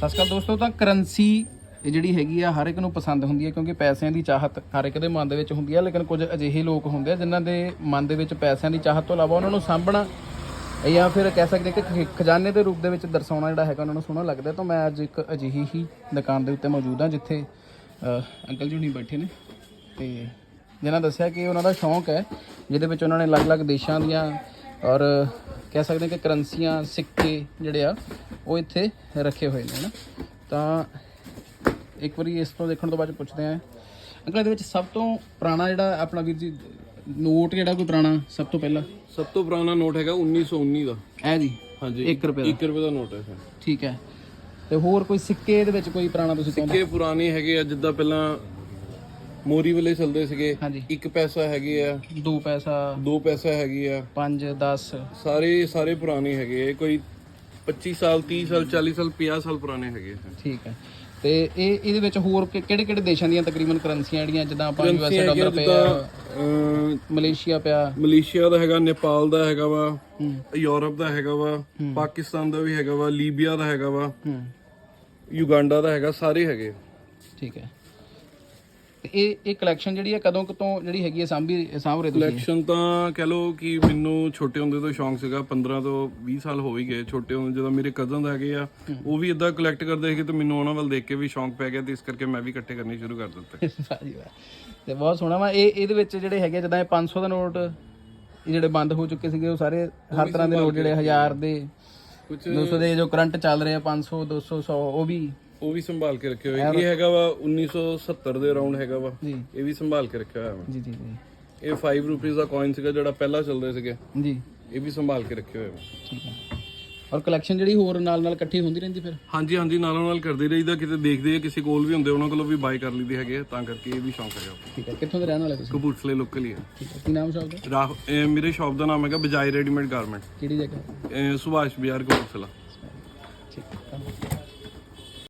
ਸਤਿ ਸ਼੍ਰੀ ਅਕਾਲ ਦੋਸਤੋ ਤਾਂ ਕਰੰਸੀ ਇਹ ਜਿਹੜੀ ਹੈਗੀ ਆ ਹਰ ਇੱਕ ਨੂੰ ਪਸੰਦ ਹੁੰਦੀ ਹੈ ਕਿਉਂਕਿ ਪੈਸਿਆਂ ਦੀ ਚਾਹਤ ਹਰ ਇੱਕ ਦੇ ਮਨ ਦੇ ਵਿੱਚ ਹੁੰਦੀ ਹੈ ਲੇਕਿਨ ਕੁਝ ਅਜਿਹੇ ਲੋਕ ਹੁੰਦੇ ਆ ਜਿਨ੍ਹਾਂ ਦੇ ਮਨ ਦੇ ਵਿੱਚ ਪੈਸਿਆਂ ਦੀ ਚਾਹਤ ਤੋਂ ਇਲਾਵਾ ਉਹਨਾਂ ਨੂੰ ਸਾਂਭਣਾ ਜਾਂ ਫਿਰ ਕਹਿ ਸਕਦੇ ਕਿ ਖ- ਖਜ਼ਾਨੇ ਦੇ ਰੂਪ ਦੇ ਵਿੱਚ ਦਰਸਾਉਣਾ ਜਿਹੜਾ ਹੈਗਾ ਉਹਨਾਂ ਨੂੰ ਸੋਹਣਾ ਲੱਗਦਾ। ਤਾਂ ਮੈਂ ਅੱਜ ਇੱਕ ਅਜਿਹੀ ਹੀ ਦੁਕਾਨ ਦੇ ਉੱਤੇ ਮੌਜੂਦ ਹਾਂ ਜਿੱਥੇ ਅ, ਅੰਕਲ ਜੀ ਹੁਣੀ ਬੈਠੇ ਨੇ। ਤੇ ਜਿਨ੍ਹਾਂ ਦੱਸਿਆ ਕਿ ਉਹਨਾਂ ਦਾ ਸ਼ੌਂਕ ਹੈ ਜਿਹਦੇ ਵਿੱਚ ਉਹਨਾਂ ਨੇ ਅਲੱਗ-ਅਲੱਗ ਦੇਸ਼ਾਂ ਦੀਆਂ ਔਰ ਕਹਿ ਸਕਦੇ ਹਾਂ ਕਿ ਕਰੰਸੀਆਂ ਸਿੱਕੇ ਜਿਹੜੇ ਆ ਉਹ ਇੱਥੇ ਰੱਖੇ ਹੋਏ ਨੇ ਨਾ? ਤਾਂ ਇੱਕ ਵਾਰੀ ਇਸ ਤੋਂ ਦੇਖਣ ਤੋਂ ਬਾਅਦ ਪੁੱਛਦੇ ਆ ਅੰਕਲ ਇਹਦੇ ਵਿੱਚ ਸਭ ਤੋਂ ਪੁਰਾਣਾ ਜਿਹੜਾ ਆਪਣਾ ਵੀਰ ਜੀ ਨੋਟ ਜਿਹੜਾ ਕੋਈ ਪੁਰਾਣਾ ਸਭ ਤੋਂ ਪਹਿਲਾਂ? ਸਭ ਤੋਂ ਪੁਰਾਣਾ ਨੋਟ ਹੈਗਾ 1919 ਦਾ। ਇਹ ਜੀ? ਹਾਂਜੀ। 1 ਰੁਪਏ ਦਾ। 1 ਰੁਪਏ ਦਾ ਨੋਟ ਹੈ। ਠੀਕ ਹੈ। ਤੇ ਹੋਰ ਕੋਈ ਸਿੱਕੇ ਇਹਦੇ ਵਿੱਚ ਕੋਈ ਪੁਰਾਣਾ ਤੁਸੀਂ ਕਹਿੰਦੇ? ਸਿੱਕੇ ਪੁਰਾਣੇ ਹੈਗੇ ਆ ਜਿੱਦਾਂ ਪਹਿਲਾਂ ਮੋਰੀ ਵੇਲੇ ਚੱਲਦੇ ਸੀਗੇ। ਹਾਂਜੀ। 1 ਪੈਸਾ ਹੈਗੇ ਆ। 2 ਪੈਸਾ। 2 ਪੈਸਾ ਹੈਗੇ ਆ। 5 10 ਸਾਰੇ ਸਾਰੇ ਪੁਰਾਣੇ ਹੈਗੇ ਕੋਈ 25 ਸਾਲ 30 ਸਾਲ 40 ਸਾਲ 50 ਸਾਲ ਪੁਰਾਣੇ ਹੈਗੇ ਆ। ਠੀਕ ਹੈ। ਤੇ ਇਹ ਇਹਦੇ ਵਿੱਚ ਹੋਰ ਕਿਹੜੇ ਕਿਹੜੇ ਦੇਸ਼ਾਂ ਦੀਆਂ ਤਕਰੀਬਨ ਕਰੰਸੀਆਂ ਜਿਹੜੀਆਂ ਜਿੱਦਾਂ ਆਪਾਂ ਆ ਡਾਲਰ ਪਿਆ ਜਿੱਦਾਂ ਮਲੇਸ਼ੀਆ ਪਿਆ। ਮਲੇਸ਼ੀਆ ਦਾ ਹੈਗਾ ਨੇਪਾਲ ਦਾ ਹੈਗਾ ਵਾ ਹੂੰ। ਯੂਰਪ ਦਾ ਹੈਗਾ ਵਾ ਪਾਕਿਸਤਾਨ ਦਾ ਵੀ ਹੈਗਾ ਵਾ ਲੀਬੀਆ ਦਾ ਹੈਗਾ ਵਾ ਹੂੰ। ਯੁਗਾਂਡਾ ਦਾ ਹੈਗਾ ਸਾਰੇ ਹੈਗੇ। ਠੀਕ ਹੈ। ਤੇ ਇਹ ਇਹ ਕਲੈਕਸ਼ਨ ਜਿਹੜੀ ਹੈ ਕਦੋਂ ਤੋਂ ਜਿਹੜੀ ਹੈਗੀ ਹੈ ਸਾਂਭੀ ਸਾਂਭ ਰਹੇ ਤੁਸੀਂ? ਕਲੈਕਸ਼ਨ ਤਾਂ ਕਹਿ ਲਓ ਕਿ ਮੈਨੂੰ ਛੋਟੇ ਹੁੰਦੇ ਤੋਂ ਸ਼ੌਂਕ ਸੀਗਾ 15 ਤੋਂ 20 ਸਾਲ ਹੋ ਹੀ ਗਏ। ਛੋਟੇ ਹੁੰਦੇ ਜਦੋਂ ਮੇਰੇ ਕਜ਼ਨ ਹੈਗੇ ਆ ਉਹ ਵੀ ਇਦਾਂ ਕਲੈਕਟ ਕਰਦੇ ਸੀਗੇ ਤੇ ਮੈਨੂੰ ਉਹਨਾਂ ਵੱਲ ਦੇਖ ਕੇ ਵੀ ਸ਼ੌਂਕ ਪੈ ਗਿਆ ਤੇ ਇਸ ਕਰਕੇ ਮੈਂ ਵੀ ਇਕੱਠੇ ਕਰਨੇ ਸ਼ੁਰੂ ਕਰ ਦਿੱਤੇ। ਵਾਹ ਤੇ ਬਹੁਤ ਸੋਹਣਾ ਵਾ। ਇਹ ਇਹਦੇ ਵਿੱਚ ਜਿਹੜੇ ਹੈਗੇ ਜਿੱਦਾਂ ਇਹ 500 ਦਾ ਨੋਟ ਇਹ ਜਿਹੜੇ ਬੰਦ ਹੋ ਚੁੱਕੇ ਸੀਗੇ ਉਹ ਸਾਰੇ ਹਰ ਤਰ੍ਹਾਂ ਦੇ ਨੋਟ ਜਿਹੜੇ 1000 ਦੇ ਕੁਝ 200 ਦੇ ਜੋ ਕਰੰਟ ਚੱਲ ਰਹੇ ਆ 500 200 100 ਉਹ ਵੀ ਉਹ ਵੀ ਸੰਭਾਲ ਕੇ ਰੱਖੇ ਹੋਏ ਇਹ ਹੈਗਾ ਵਾ 1970 ਦੇ ਅਰਾਊਂਡ ਹੈਗਾ ਵਾ। ਜੀ। ਇਹ ਵੀ ਸੰਭਾਲ ਕੇ ਰੱਖਿਆ ਹੋਇਆ ਵਾ। ਜੀ ਜੀ ਜੀ। ਇਹ 5 ਰੁਪਏ ਦਾ ਕਾਇਨ ਸੀਗਾ ਜਿਹੜਾ ਪਹਿਲਾਂ ਚੱਲਦੇ ਸੀਗੇ। ਜੀ। ਇਹ ਵੀ ਸੰਭਾਲ ਕੇ ਰੱਖੇ ਹੋਏ ਵਾ। ਠੀਕ ਹੈ। ਔਰ ਕਲੈਕਸ਼ਨ ਜਿਹੜੀ ਹੋਰ ਨਾਲ ਨਾਲ ਇਕੱਠੀ ਹੁੰਦੀ ਰਹਿੰਦੀ ਫਿਰ? ਹਾਂਜੀ ਹਾਂਜੀ ਨਾਲੋਂ ਨਾਲ ਕਰਦੇ ਰਹੀਦਾ। ਕਿਤੇ ਦੇਖਦੇ ਆ ਕਿਸੇ ਕੋਲ ਵੀ ਹੁੰਦੇ ਉਹਨਾਂ ਕੋਲੋਂ ਵੀ ਬਾਈ ਕਰ ਲਈਦੇ ਹੈਗੇ ਆ, ਤਾਂ ਕਰਕੇ ਇਹ ਵੀ ਸ਼ੌਂਕ ਹੈਗਾ। ਠੀਕ ਹੈ। ਕਿੱਥੋਂ ਦੇ ਰਹਿਣ ਵਾਲੇ ਤੁਸੀਂ? ਕਪੂਰਥਲੇ ਲੋਕਲ ਹੀ ਹੈ ਠੀਕ ਹੈ। ਕੀ ਨਾਮ ਸ਼ਾਪ ਦਾ? ਰਾਹ ਇਹ ਮੇਰੇ ਸ਼ਾਪ ਦਾ ਨਾਮ ਹੈਗਾ ਬਜਾਈ ਰੈਡੀਮੇਡ ਗਾਰਮੈਂਟ ਕਿਹੜੀ ਜਗ੍ਹਾ? ਸੁਭਾਸ਼ ਬਿਹਾਰ ਕਪੂਰਥਲਾ। ਠੀਕ ਹੈ। ਧੰਨਵਾਦ